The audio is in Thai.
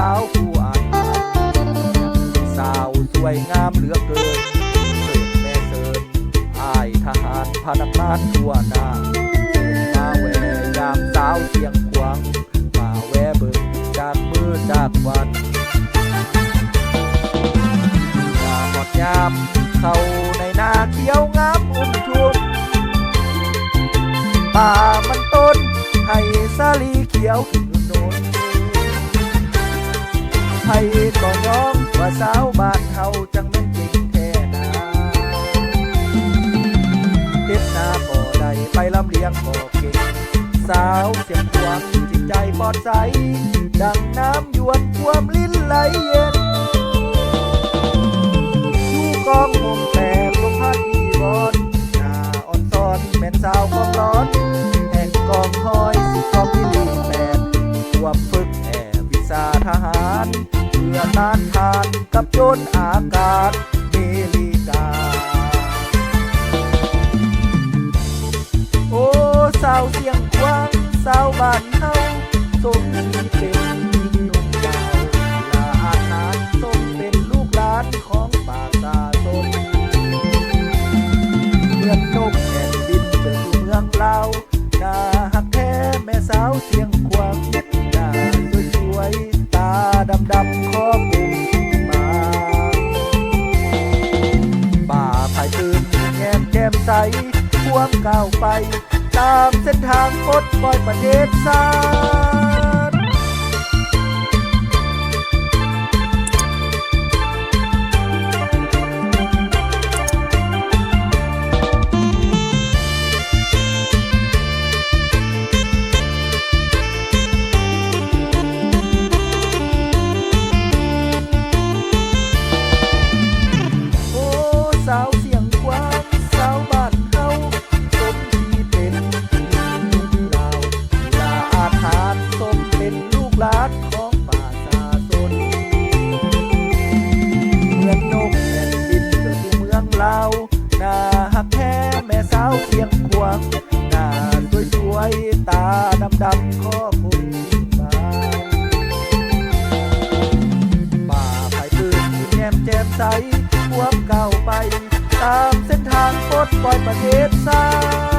ลาวผู้อาจสาวสวยงามเหลือเกินเกิดแม่เกิดอายทหารพนักงานทั่วหน้ามาแหวยามสาวเสียงควางมาแวเบิกจากมือจากวันมาหมดยามเข้าในนาเขียวงามอุ่นชุ่มป่ามันต้นให้สาลีเขียว ขึ้นโนนให้ก็น้องว่าสาวบ้านเฮาจังแม่นจริงแท้นาเฮ็ดนาบ่ได้ไปลำเลียงบ่เก่งสาวเสียงควงจิตใจปลอดใส ดังน้ำหยวนความลิ้นไหลเย็นอยู่กองหงแตกลมพัดที่ร้อนหน้าอ่อนซ้อนแม่นสาวของร้อนแห่งกองหอยสิกองที่ลีแปดความฝึกแอบวิชาทหาร อต้านทานกับโจรอากาศเมริกา โอ้สาวเสียงกว้างสาวบ้านเฮาสมีเป็นหนุ่มสาวลาอาหารสมเป็นลูกหลานของป่าตาสมเมืองนกแผ่นดินเกิดอยู่เมืองลาวนาหักแท้แม่สาวเสียง ควงก้าวไป ตามเส้นทางปลดปล่อยประเทศชาติ ตาดำดำข้อคุมบาป่าไผ่ปืนยิ้มแย้มแจ่มใสควบก้าไป ตามเส้นทางปลดปล่อยประเทศชาติ